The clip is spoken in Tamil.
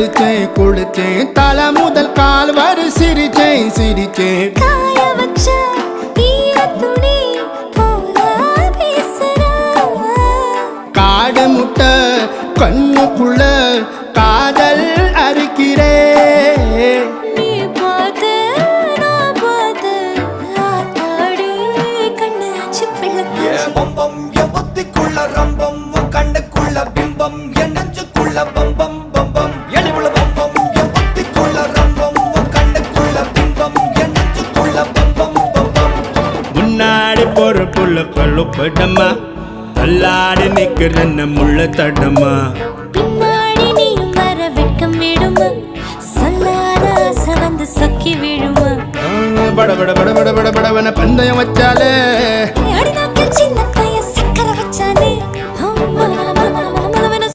குளிச்சேன் குளிச்சேன் தலை முதல் கால் வரை சிரிச்சேன் சிரிச்சேன். காடு முட்டை கண்ணுக்குள்ள காதல் அறுக்கிறே. கண்ணுக்குள்ள பிம்பம் என் நெஞ்சுக்குள்ள பம்பம் பம்பம். முன்னாடி போற புள்ள கழுப்படமா தள்ளாடி நிக்கிறன்ன முள்ள தடமா பின்னாடி நீயும் வர வெட்கம் விடுமா சொல்லாத ஆசை வந்து சொக்கி விழுமா பட பட பட பட பட படவன பந்தயம் வச்சாலே